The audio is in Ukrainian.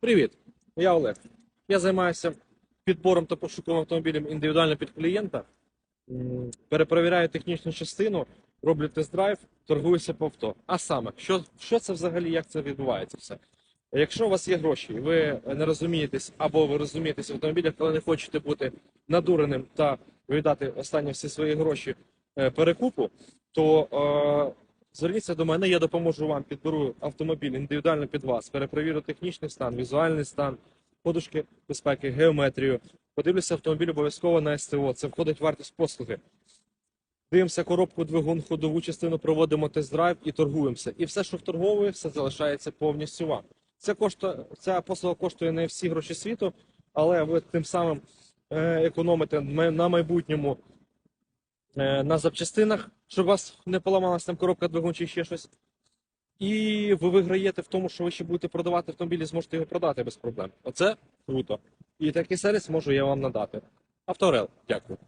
Привіт, я Олег. Я займаюся підбором та пошуком автомобілів індивідуально під клієнта. Перепровіряю технічну частину, роблю тест-драйв, торгуюся по авто. А саме, що, що це взагалі, як це відбувається все? Якщо у вас є гроші, і ви не розумієтесь, або ви розумієтесь в автомобілях, але не хочете бути надуреним та віддати останні всі свої гроші е, перекупу, то е, зверніться до мене, я допоможу вам, підберу автомобіль індивідуально під вас, перепровірю технічний стан, візуальний стан, подушки безпеки, геометрію. Подивлюся автомобіль обов'язково на СТО. Це входить в вартість послуги. Дивимося коробку, двигун, ходову частину, проводимо тест-драйв і торгуємося. І все, що вторговує, все залишається повністю вам. Ця, кошта, ця послуга коштує не всі гроші світу, але ви тим самим е, економите на майбутньому на запчастинах, щоб у вас не поламалася там коробка, двигун чи ще щось. І ви виграєте в тому, що ви ще будете продавати автомобіль зможете його продати без проблем. Оце круто. І такий сервіс можу я вам надати. Авторел, дякую.